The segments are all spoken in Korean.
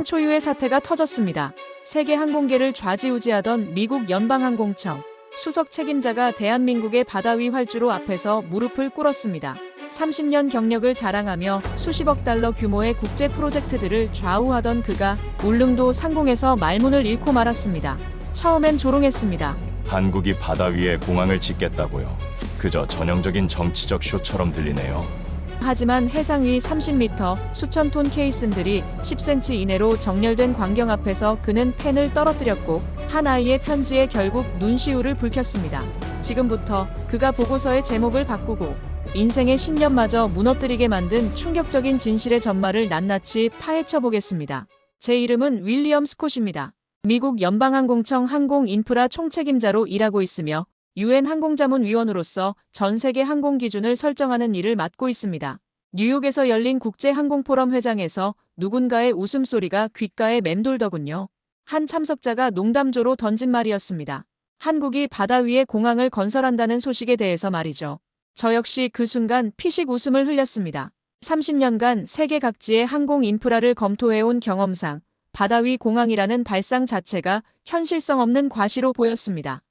최강 초유의 사태가 터졌습니다. 세계 항공계를 좌지우지하던 미국 연방항공청 수석 책임자가 대한민국의 바다 위 활주로 앞에서 무릎을 꿇었습니다. 30년 경력을 자랑하며 수십억 달러 규모의 국제 프로젝트들을 좌우하던 그가 울릉도 상공에서 말문을 잃고 말았습니다. 처음엔 조롱했습니다. 한국이 바다 위에 공항을 짓겠다고요. 그저 전형적인 정치적 쇼처럼 들리네요. 하지만 해상 위 30m 수천 톤 케이슨들이 10cm 이내로 정렬된 광경 앞에서 그는 펜을 떨어뜨렸고 한 아이의 편지에 결국 눈시울을 붉혔습니다. 지금부터 그가 보고서의 제목을 바꾸고 인생의 신념마저 무너뜨리게 만든 충격적인 진실의 전말을 낱낱이 파헤쳐 보겠습니다. 제 이름은 윌리엄 스콧입니다. 미국 연방항공청 항공인프라 총책임자로 일하고 있으며 유엔 항공자문위원으로서 전 세계 항공 기준을 설정하는 일을 맡고 있습니다. 뉴욕에서 열린 국제항공포럼 회장에서 누군가의 웃음소리가 귓가에 맴돌더군요. 한 참석자가 농담조로 던진 말이었습니다. 한국이 바다 위에 공항을 건설한다는 소식에 대해서 말이죠. 저 역시 그 순간 피식 웃음을 흘렸습니다. 30년간 세계 각지의 항공 인프라를 검토해온 경험상 바다 위 공항이라는 발상 자체가 현실성 없는 과시로 보였습니다.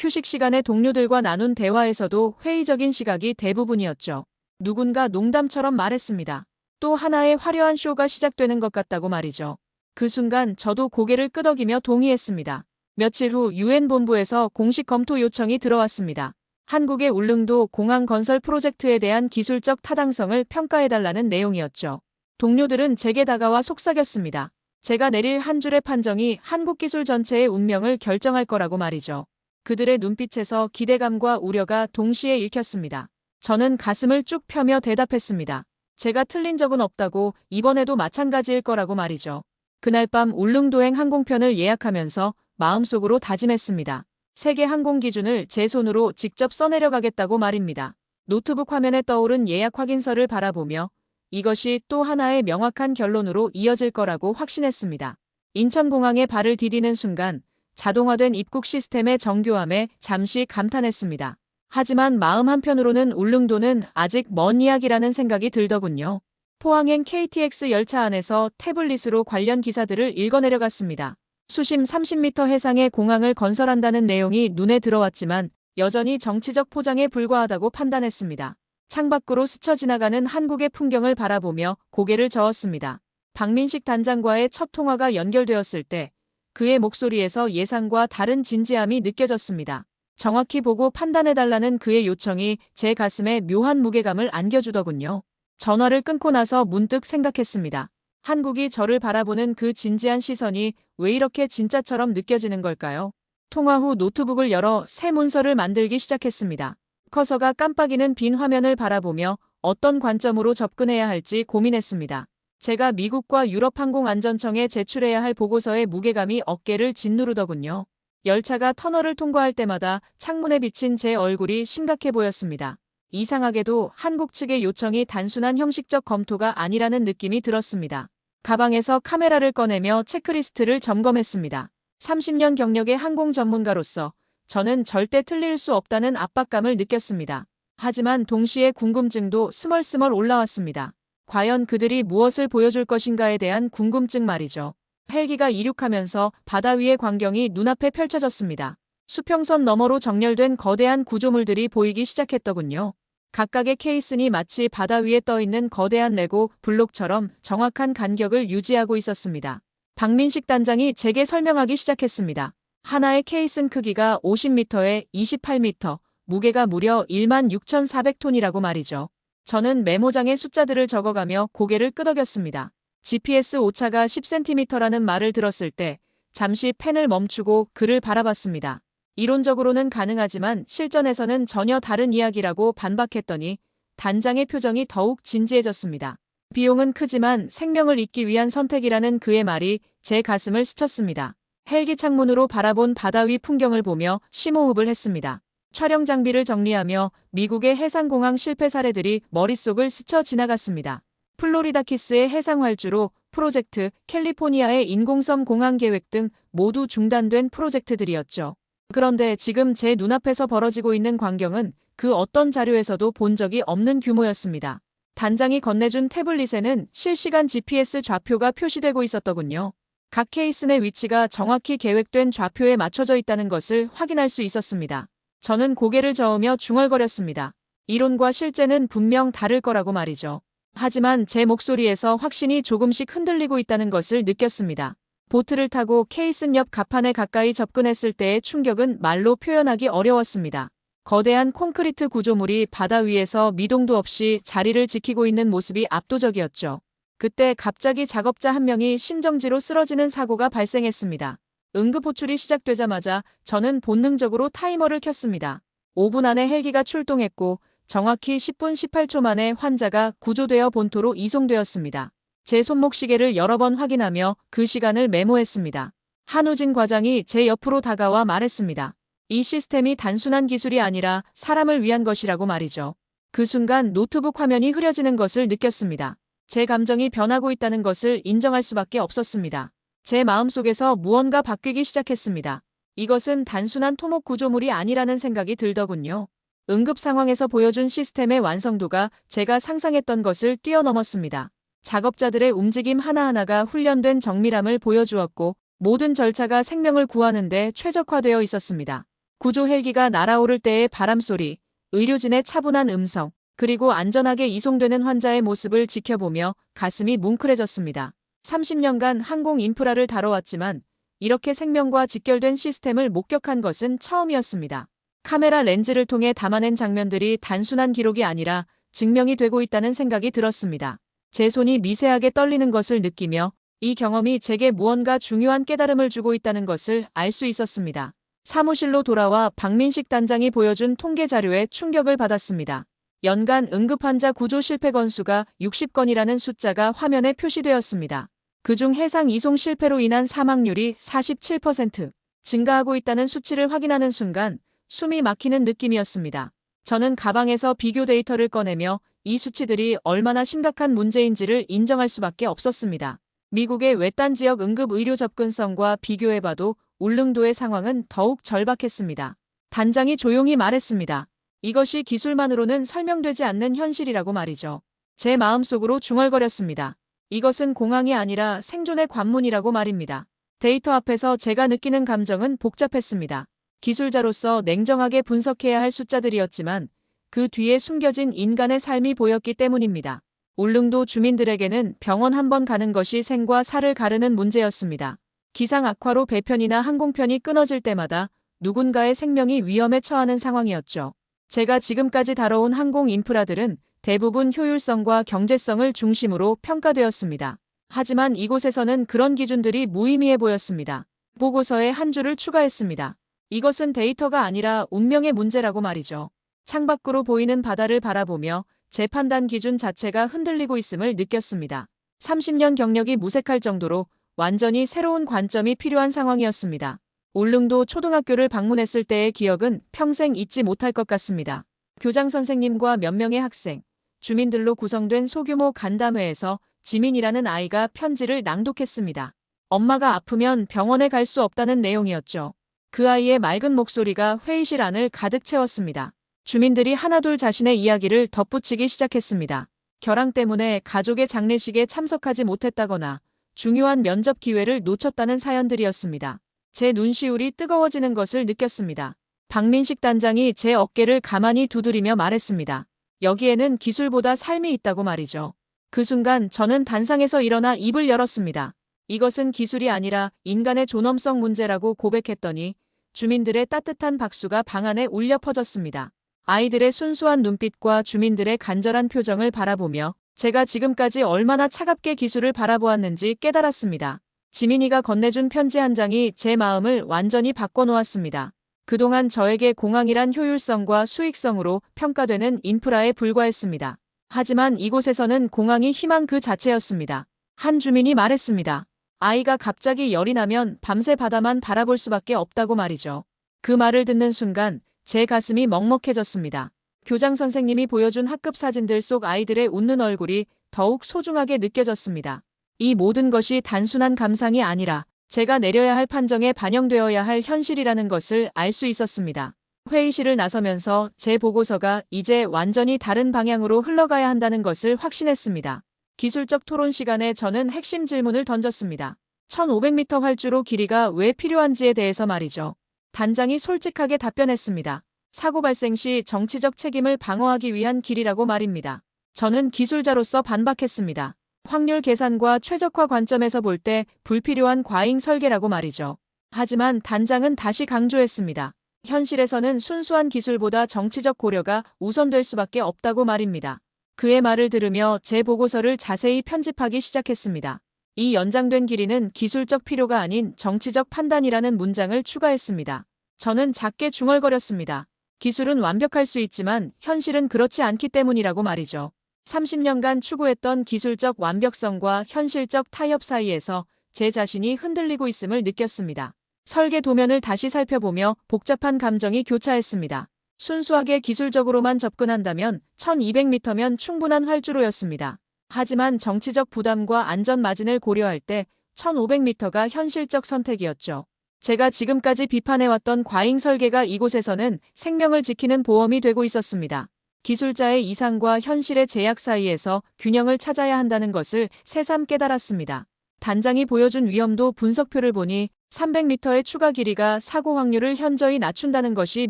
휴식 시간에 동료들과 나눈 대화에서도 회의적인 시각이 대부분이었죠. 누군가 농담처럼 말했습니다. 또 하나의 화려한 쇼가 시작되는 것 같다고 말이죠. 그 순간 저도 고개를 끄덕이며 동의했습니다. 며칠 후 유엔 본부에서 공식 검토 요청이 들어왔습니다. 한국의 울릉도 공항 건설 프로젝트에 대한 기술적 타당성을 평가해달라는 내용이었죠. 동료들은 제게 다가와 속삭였습니다. 제가 내릴 한 줄의 판정이 한국 기술 전체의 운명을 결정할 거라고 말이죠. 그들의 눈빛에서 기대감과 우려가 동시에 읽혔습니다. 저는 가슴을 쭉 펴며 대답했습니다. 제가 틀린 적은 없다고 이번에도 마찬가지일 거라고 말이죠. 그날 밤 울릉도행 항공편을 예약하면서 마음속으로 다짐했습니다. 세계 항공 기준을 제 손으로 직접 써내려가겠다고 말입니다. 노트북 화면에 떠오른 예약 확인서를 바라보며 이것이 또 하나의 명확한 결론으로 이어질 거라고 확신했습니다. 인천공항에 발을 디디는 순간 자동화된 입국 시스템의 정교함에 잠시 감탄했습니다. 하지만 마음 한편으로는 울릉도는 아직 먼 이야기라는 생각이 들더군요. 포항행 KTX 열차 안에서 태블릿으로 관련 기사들을 읽어내려갔습니다. 수심 30m 해상의 공항을 건설한다는 내용이 눈에 들어왔지만 여전히 정치적 포장에 불과하다고 판단했습니다. 창밖으로 스쳐 지나가는 한국의 풍경을 바라보며 고개를 저었습니다. 박민식 단장과의 첫 통화가 연결되었을 때 그의 목소리에서 예상과 다른 진지함이 느껴졌습니다. 정확히 보고 판단해달라는 그의 요청이 제 가슴에 묘한 무게감을 안겨주더군요. 전화를 끊고 나서 문득 생각했습니다. 한국이 저를 바라보는 그 진지한 시선이 왜 이렇게 진짜처럼 느껴지는 걸까요? 통화 후 노트북을 열어 새 문서를 만들기 시작했습니다. 커서가 깜빡이는 빈 화면을 바라보며 어떤 관점으로 접근해야 할지 고민했습니다. 제가 미국과 유럽항공안전청에 제출해야 할 보고서의 무게감이 어깨를 짓누르더군요. 열차가 터널을 통과할 때마다 창문에 비친 제 얼굴이 심각해 보였습니다. 이상하게도 한국 측의 요청이 단순한 형식적 검토가 아니라는 느낌이 들었습니다. 가방에서 카메라를 꺼내며 체크리스트를 점검했습니다. 30년 경력의 항공 전문가로서 저는 절대 틀릴 수 없다는 압박감을 느꼈습니다. 하지만 동시에 궁금증도 스멀스멀 올라왔습니다. 과연 그들이 무엇을 보여줄 것인가에 대한 궁금증 말이죠. 헬기가 이륙하면서 바다 위의 광경이 눈앞에 펼쳐졌습니다. 수평선 너머로 정렬된 거대한 구조물들이 보이기 시작했더군요. 각각의 케이슨이 마치 바다 위에 떠 있는 거대한 레고 블록처럼 정확한 간격을 유지하고 있었습니다. 박민식 단장이 제게 설명하기 시작했습니다. 하나의 케이슨 크기가 50m에 28m, 무게가 무려 1만 6,400톤이라고 말이죠. 저는 메모장에 숫자들을 적어가며 고개를 끄덕였습니다. GPS 오차가 10cm라는 말을 들었을 때 잠시 펜을 멈추고 그를 바라봤습니다. 이론적으로는 가능하지만 실전에서는 전혀 다른 이야기라고 반박했더니 단장의 표정이 더욱 진지해졌습니다. 비용은 크지만 생명을 잇기 위한 선택이라는 그의 말이 제 가슴을 스쳤습니다. 헬기 창문으로 바라본 바다 위 풍경을 보며 심호흡을 했습니다. 촬영 장비를 정리하며 미국의 해상공항 실패 사례들이 머릿속을 스쳐 지나갔습니다. 플로리다 키스의 해상 활주로 프로젝트, 캘리포니아의 인공섬 공항 계획 등 모두 중단된 프로젝트들이었죠. 그런데 지금 제 눈앞에서 벌어지고 있는 광경은 그 어떤 자료에서도 본 적이 없는 규모였습니다. 단장이 건네준 태블릿에는 실시간 GPS 좌표가 표시되고 있었더군요. 각 케이스 내 위치가 정확히 계획된 좌표에 맞춰져 있다는 것을 확인할 수 있었습니다. 저는 고개를 저으며 중얼거렸습니다. 이론과 실제는 분명 다를 거라고 말이죠. 하지만 제 목소리에서 확신이 조금씩 흔들리고 있다는 것을 느꼈습니다. 보트를 타고 케이슨 옆 갑판에 가까이 접근했을 때의 충격은 말로 표현하기 어려웠습니다. 거대한 콘크리트 구조물이 바다 위에서 미동도 없이 자리를 지키고 있는 모습이 압도적이었죠. 그때 갑자기 작업자 한 명이 심정지로 쓰러지는 사고가 발생했습니다. 응급 호출이 시작되자마자 저는 본능적으로 타이머를 켰습니다. 5분 안에 헬기가 출동했고 정확히 10분 18초 만에 환자가 구조되어 본토로 이송되었습니다. 제 손목 시계를 여러 번 확인하며 그 시간을 메모했습니다. 한우진 과장이 제 옆으로 다가와 말했습니다. 이 시스템이 단순한 기술이 아니라 사람을 위한 것이라고 말이죠. 그 순간 노트북 화면이 흐려지는 것을 느꼈습니다. 제 감정이 변하고 있다는 것을 인정할 수밖에 없었습니다. 제 마음속에서 무언가 바뀌기 시작했습니다. 이것은 단순한 토목 구조물이 아니라는 생각이 들더군요. 응급 상황에서 보여준 시스템의 완성도가 제가 상상했던 것을 뛰어넘었습니다. 작업자들의 움직임 하나하나가 훈련된 정밀함을 보여주었고 모든 절차가 생명을 구하는 데 최적화되어 있었습니다. 구조 헬기가 날아오를 때의 바람소리, 의료진의 차분한 음성, 그리고 안전하게 이송되는 환자의 모습을 지켜보며 가슴이 뭉클해졌습니다. 30년간 항공 인프라를 다뤄왔지만 이렇게 생명과 직결된 시스템을 목격한 것은 처음이었습니다. 카메라 렌즈를 통해 담아낸 장면들이 단순한 기록이 아니라 증명이 되고 있다는 생각이 들었습니다. 제 손이 미세하게 떨리는 것을 느끼며 이 경험이 제게 무언가 중요한 깨달음을 주고 있다는 것을 알 수 있었습니다. 사무실로 돌아와 박민식 단장이 보여준 통계 자료에 충격을 받았습니다. 연간 응급환자 구조 실패 건수가 60건이라는 숫자가 화면에 표시되었습니다. 그중 해상 이송 실패로 인한 사망률이 47% 증가하고 있다는 수치를 확인하는 순간 숨이 막히는 느낌이었습니다. 저는 가방에서 비교 데이터를 꺼내며 이 수치들이 얼마나 심각한 문제인지를 인정할 수밖에 없었습니다. 미국의 외딴 지역 응급 의료 접근성과 비교해봐도 울릉도의 상황은 더욱 절박했습니다. 단장이 조용히 말했습니다. 이것이 기술만으로는 설명되지 않는 현실이라고 말이죠. 제 마음속으로 중얼거렸습니다. 이것은 공항이 아니라 생존의 관문이라고 말입니다. 데이터 앞에서 제가 느끼는 감정은 복잡했습니다. 기술자로서 냉정하게 분석해야 할 숫자들이었지만 그 뒤에 숨겨진 인간의 삶이 보였기 때문입니다. 울릉도 주민들에게는 병원 한 번 가는 것이 생과 사를 가르는 문제였습니다. 기상 악화로 배편이나 항공편이 끊어질 때마다 누군가의 생명이 위험에 처하는 상황이었죠. 제가 지금까지 다뤄온 항공 인프라들은 대부분 효율성과 경제성을 중심으로 평가되었습니다. 하지만 이곳에서는 그런 기준들이 무의미해 보였습니다. 보고서에 한 줄을 추가했습니다. 이것은 데이터가 아니라 운명의 문제라고 말이죠. 창밖으로 보이는 바다를 바라보며 제 판단 기준 자체가 흔들리고 있음을 느꼈습니다. 30년 경력이 무색할 정도로 완전히 새로운 관점이 필요한 상황이었습니다. 울릉도 초등학교를 방문했을 때의 기억은 평생 잊지 못할 것 같습니다. 교장 선생님과 몇 명의 학생, 주민들로 구성된 소규모 간담회에서 지민이라는 아이가 편지를 낭독했습니다. 엄마가 아프면 병원에 갈 수 없다는 내용이었죠. 그 아이의 맑은 목소리가 회의실 안을 가득 채웠습니다. 주민들이 하나둘 자신의 이야기를 덧붙이기 시작했습니다. 결항 때문에 가족의 장례식에 참석하지 못했다거나 중요한 면접 기회를 놓쳤다는 사연들이었습니다. 제 눈시울이 뜨거워지는 것을 느꼈습니다. 박민식 단장이 제 어깨를 가만히 두드리며 말했습니다. 여기에는 기술보다 삶이 있다고 말이죠. 그 순간 저는 단상에서 일어나 입을 열었습니다. 이것은 기술이 아니라 인간의 존엄성 문제라고 고백했더니 주민들의 따뜻한 박수가 방 안에 울려 퍼졌습니다. 아이들의 순수한 눈빛과 주민들의 간절한 표정을 바라보며 제가 지금까지 얼마나 차갑게 기술을 바라보았는지 깨달았습니다. 지민이가 건네준 편지 한 장이 제 마음을 완전히 바꿔놓았습니다. 그동안 저에게 공항이란 효율성과 수익성으로 평가되는 인프라에 불과했습니다. 하지만 이곳에서는 공항이 희망 그 자체였습니다. 한 주민이 말했습니다. 아이가 갑자기 열이 나면 밤새 바다만 바라볼 수밖에 없다고 말이죠. 그 말을 듣는 순간 제 가슴이 먹먹해졌습니다. 교장 선생님이 보여준 학급 사진들 속 아이들의 웃는 얼굴이 더욱 소중하게 느껴졌습니다. 이 모든 것이 단순한 감상이 아니라 제가 내려야 할 판정에 반영되어야 할 현실이라는 것을 알 수 있었습니다. 회의실을 나서면서 제 보고서가 이제 완전히 다른 방향으로 흘러가야 한다는 것을 확신했습니다. 기술적 토론 시간에 저는 핵심 질문을 던졌습니다. 1500m 활주로 길이가 왜 필요한지에 대해서 말이죠. 단장이 솔직하게 답변했습니다. 사고 발생 시 정치적 책임을 방어하기 위한 길이라고 말입니다. 저는 기술자로서 반박했습니다. 확률 계산과 최적화 관점에서 볼 때 불필요한 과잉 설계라고 말이죠. 하지만 단장은 다시 강조했습니다. 현실에서는 순수한 기술보다 정치적 고려가 우선될 수밖에 없다고 말입니다. 그의 말을 들으며 제 보고서를 자세히 편집하기 시작했습니다. 이 연장된 길이는 기술적 필요가 아닌 정치적 판단이라는 문장을 추가했습니다. 저는 작게 중얼거렸습니다. 기술은 완벽할 수 있지만 현실은 그렇지 않기 때문이라고 말이죠. 30년간 추구했던 기술적 완벽성과 현실적 타협 사이에서 제 자신이 흔들리고 있음을 느꼈습니다. 설계 도면을 다시 살펴보며 복잡한 감정이 교차했습니다. 순수하게 기술적으로만 접근한다면 1200m면 충분한 활주로였습니다. 하지만 정치적 부담과 안전 마진을 고려할 때 1500m가 현실적 선택이었죠. 제가 지금까지 비판해왔던 과잉 설계가 이곳에서는 생명을 지키는 보험이 되고 있었습니다. 기술자의 이상과 현실의 제약 사이에서 균형을 찾아야 한다는 것을 새삼 깨달았습니다. 단장이 보여준 위험도 분석표를 보니 300m의 추가 길이가 사고 확률을 현저히 낮춘다는 것이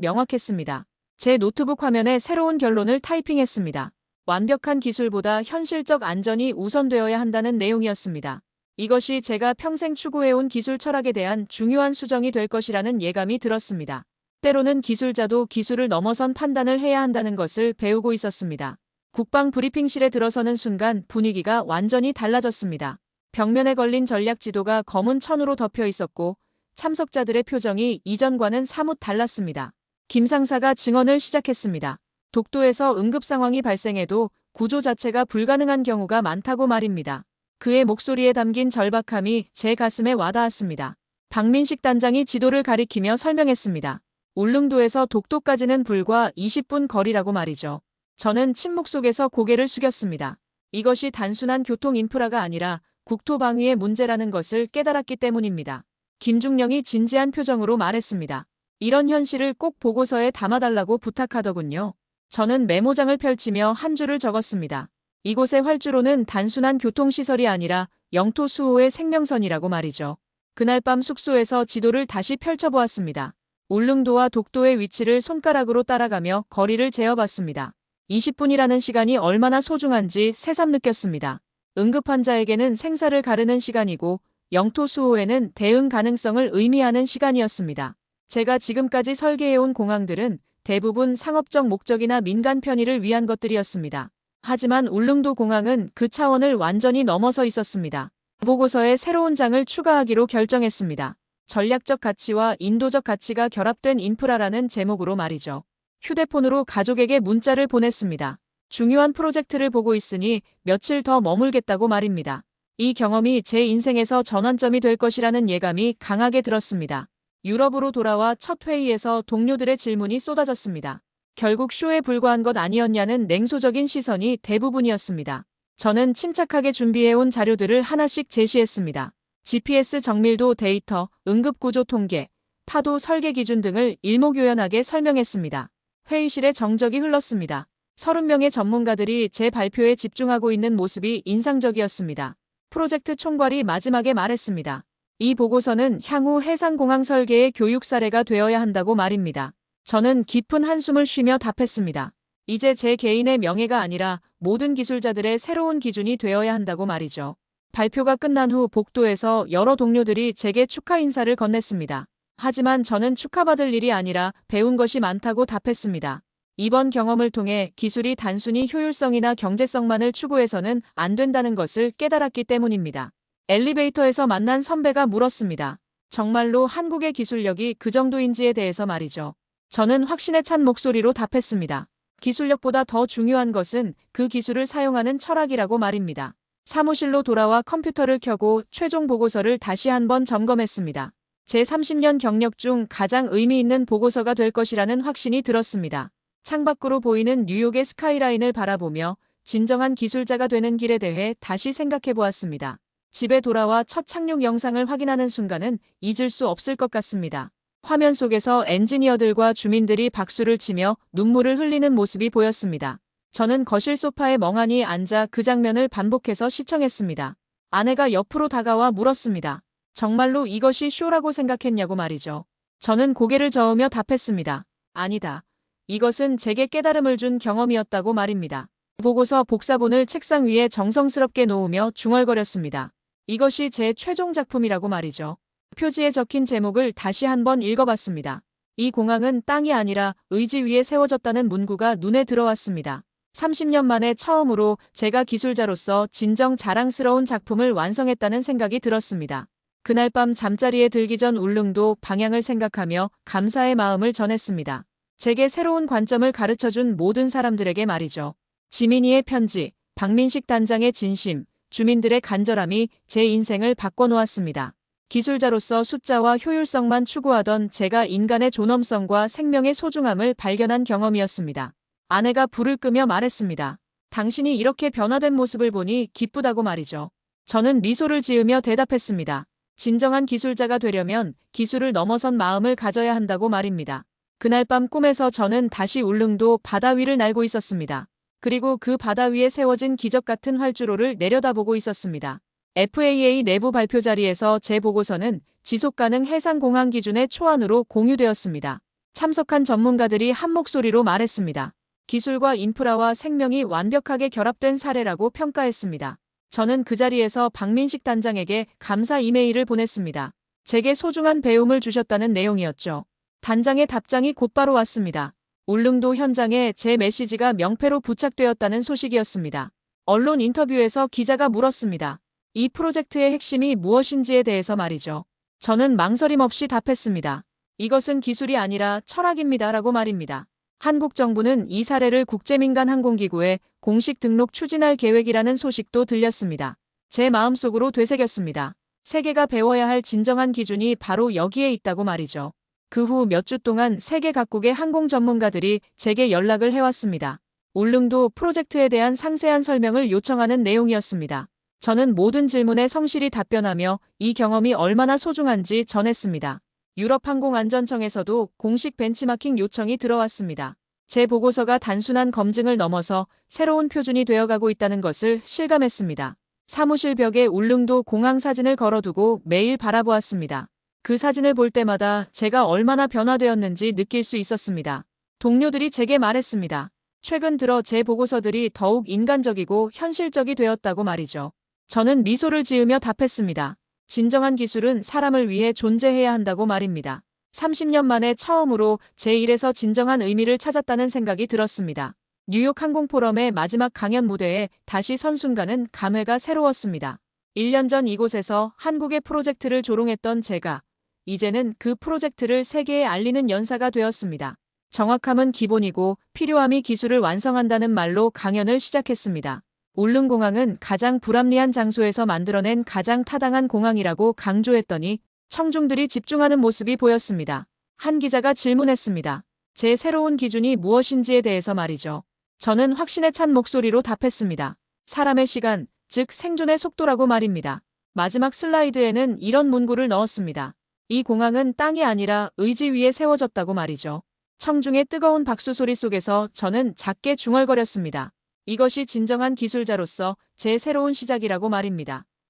명확했습니다. 제 노트북 화면에 새로운 결론을 타이핑했습니다. 완벽한 기술보다 현실적 안전이 우선되어야 한다는 내용이었습니다. 이것이 제가 평생 추구해온 기술 철학에 대한 중요한 수정이 될 것이라는 예감이 들었습니다. 때로는 기술자도 기술을 넘어선 판단을 해야 한다는 것을 배우고 있었습니다. 국방 브리핑실에 들어서는 순간 분위기가 완전히 달라졌습니다. 벽면에 걸린 전략 지도가 검은 천으로 덮여 있었고 참석자들의 표정이 이전과는 사뭇 달랐습니다. 김 상사가 증언을 시작했습니다. 독도에서 응급 상황이 발생해도 구조 자체가 불가능한 경우가 많다고 말입니다. 그의 목소리에 담긴 절박함이 제 가슴에 와닿았습니다. 박민식 단장이 지도를 가리키며 설명했습니다. 울릉도에서 독도까지는 불과 20분 거리라고 말이죠. 저는 침묵 속에서 고개를 숙였습니다. 이것이 단순한 교통 인프라가 아니라 국토 방위의 문제라는 것을 깨달았기 때문입니다. 김중령이 진지한 표정으로 말했습니다. 이런 현실을 꼭 보고서에 담아달라고 부탁하더군요. 저는 메모장을 펼치며 한 줄을 적었습니다. 이곳의 활주로는 단순한 교통시설이 아니라 영토 수호의 생명선이라고 말이죠. 그날 밤 숙소에서 지도를 다시 펼쳐보았습니다. 울릉도와 독도의 위치를 손가락으로 따라가며 거리를 재어봤습니다. 20분이라는 시간이 얼마나 소중한지 새삼 느꼈습니다. 응급환자에게는 생사를 가르는 시간이고 영토 수호에는 대응 가능성을 의미하는 시간이었습니다. 제가 지금까지 설계해온 공항들은 대부분 상업적 목적이나 민간 편의를 위한 것들이었습니다. 하지만 울릉도 공항은 그 차원을 완전히 넘어서 있었습니다. 보고서에 새로운 장을 추가하기로 결정했습니다. 전략적 가치와 인도적 가치가 결합된 인프라라는 제목으로 말이죠. 휴대폰으로 가족에게 문자를 보냈습니다. 중요한 프로젝트를 보고 있으니 며칠 더 머물겠다고 말입니다. 이 경험이 제 인생에서 전환점이 될 것이라는 예감이 강하게 들었습니다. 유럽으로 돌아와 첫 회의에서 동료들의 질문이 쏟아졌습니다. 결국 쇼에 불과한 것 아니었냐는 냉소적인 시선이 대부분이었습니다. 저는 침착하게 준비해온 자료들을 하나씩 제시했습니다. GPS 정밀도 데이터, 응급구조 통계, 파도 설계 기준 등을 일목요연하게 설명했습니다. 회의실에 정적이 흘렀습니다. 30명의 전문가들이 제 발표에 집중하고 있는 모습이 인상적이었습니다. 프로젝트 총괄이 마지막에 말했습니다. 이 보고서는 향후 해상공항 설계의 교육 사례가 되어야 한다고 말입니다. 저는 깊은 한숨을 쉬며 답했습니다. 이제 제 개인의 명예가 아니라 모든 기술자들의 새로운 기준이 되어야 한다고 말이죠. 발표가 끝난 후 복도에서 여러 동료들이 제게 축하 인사를 건넸습니다. 하지만 저는 축하받을 일이 아니라 배운 것이 많다고 답했습니다. 이번 경험을 통해 기술이 단순히 효율성이나 경제성만을 추구해서는 안 된다는 것을 깨달았기 때문입니다. 엘리베이터에서 만난 선배가 물었습니다. 정말로 한국의 기술력이 그 정도인지에 대해서 말이죠. 저는 확신에 찬 목소리로 답했습니다. 기술력보다 더 중요한 것은 그 기술을 사용하는 철학이라고 말입니다. 사무실로 돌아와 컴퓨터를 켜고 최종 보고서를 다시 한번 점검했습니다. 제 30년 경력 중 가장 의미 있는 보고서가 될 것이라는 확신이 들었습니다. 창밖으로 보이는 뉴욕의 스카이라인을 바라보며 진정한 기술자가 되는 길에 대해 다시 생각해 보았습니다. 집에 돌아와 첫 착륙 영상을 확인하는 순간은 잊을 수 없을 것 같습니다. 화면 속에서 엔지니어들과 주민들이 박수를 치며 눈물을 흘리는 모습이 보였습니다. 저는 거실 소파에 멍하니 앉아 그 장면을 반복해서 시청했습니다. 아내가 옆으로 다가와 물었습니다. 정말로 이것이 쇼라고 생각했냐고 말이죠. 저는 고개를 저으며 답했습니다. 아니다. 이것은 제게 깨달음을 준 경험이었다고 말입니다. 보고서 복사본을 책상 위에 정성스럽게 놓으며 중얼거렸습니다. 이것이 제 최종 작품이라고 말이죠. 표지에 적힌 제목을 다시 한번 읽어봤습니다. 이 공항은 땅이 아니라 의지 위에 세워졌다는 문구가 눈에 들어왔습니다. 30년 만에 처음으로 제가 기술자로서 진정 자랑스러운 작품을 완성했다는 생각이 들었습니다. 그날 밤 잠자리에 들기 전 울릉도 방향을 생각하며 감사의 마음을 전했습니다. 제게 새로운 관점을 가르쳐준 모든 사람들에게 말이죠. 지민이의 편지, 박민식 단장의 진심, 주민들의 간절함이 제 인생을 바꿔놓았습니다. 기술자로서 숫자와 효율성만 추구하던 제가 인간의 존엄성과 생명의 소중함을 발견한 경험이었습니다. 아내가 불을 끄며 말했습니다. 당신이 이렇게 변화된 모습을 보니 기쁘다고 말이죠. 저는 미소를 지으며 대답했습니다. 진정한 기술자가 되려면 기술을 넘어선 마음을 가져야 한다고 말입니다. 그날 밤 꿈에서 저는 다시 울릉도 바다 위를 날고 있었습니다. 그리고 그 바다 위에 세워진 기적 같은 활주로를 내려다보고 있었습니다. FAA 내부 발표 자리에서 제 보고서는 지속 가능 해상 공항 기준의 초안으로 공유되었습니다. 참석한 전문가들이 한 목소리로 말했습니다. 기술과 인프라와 생명이 완벽하게 결합된 사례라고 평가했습니다. 저는 그 자리에서 박민식 단장에게 감사 이메일을 보냈습니다. 제게 소중한 배움을 주셨다는 내용이었죠. 단장의 답장이 곧바로 왔습니다. 울릉도 현장에 제 메시지가 명패로 부착되었다는 소식이었습니다. 언론 인터뷰에서 기자가 물었습니다. 이 프로젝트의 핵심이 무엇인지에 대해서 말이죠. 저는 망설임 없이 답했습니다. 이것은 기술이 아니라 철학입니다. 라고 말입니다. 한국 정부는 이 사례를 국제민간 항공기구에 공식 등록 추진할 계획이라는 소식도 들렸습니다. 제 마음속으로 되새겼습니다. 세계가 배워야 할 진정한 기준이 바로 여기에 있다고 말이죠. 그 후 몇 주 동안 세계 각국의 항공 전문가들이 제게 연락을 해왔습니다. 울릉도 프로젝트에 대한 상세한 설명을 요청하는 내용이었습니다. 저는 모든 질문에 성실히 답변하며 이 경험이 얼마나 소중한지 전했습니다. 유럽항공안전청에서도 공식 벤치마킹 요청이 들어왔습니다. 제 보고서가 단순한 검증을 넘어서 새로운 표준이 되어가고 있다는 것을 실감했습니다. 사무실 벽에 울릉도 공항 사진을 걸어두고 매일 바라보았습니다. 그 사진을 볼 때마다 제가 얼마나 변화되었는지 느낄 수 있었습니다. 동료들이 제게 말했습니다. 최근 들어 제 보고서들이 더욱 인간적이고 현실적이 되었다고 말이죠. 저는 미소를 지으며 답했습니다. 진정한 기술은 사람을 위해 존재해야 한다고 말입니다. 30년 만에 처음으로 제 일에서 진정한 의미를 찾았다는 생각이 들었습니다. 뉴욕 항공포럼의 마지막 강연 무대에 다시 선 순간은 감회가 새로웠습니다. 1년 전 이곳에서 한국의 프로젝트를 조롱했던 제가 이제는 그 프로젝트를 세계에 알리는 연사가 되었습니다. 정확함은 기본이고 필요함이 기술을 완성한다는 말로 강연을 시작했습니다. 울릉공항은 가장 불합리한 장소에서 만들어낸 가장 타당한 공항이라고 강조했더니 청중들이 집중하는 모습이 보였습니다. 한 기자가 질문했습니다. 제 새로운 기준이 무엇인지에 대해서 말이죠. 저는 확신에 찬 목소리로 답했습니다. 사람의 시간, 즉 생존의 속도라고 말입니다. 마지막 슬라이드에는 이런 문구를 넣었습니다. 이 공항은 땅이 아니라 의지 위에 세워졌다고 말이죠. 청중의 뜨거운 박수 소리 속에서 저는 작게 중얼거렸습니다. 이것이 진정한 기술자로서 제 새로운 시작이라고 말입니다.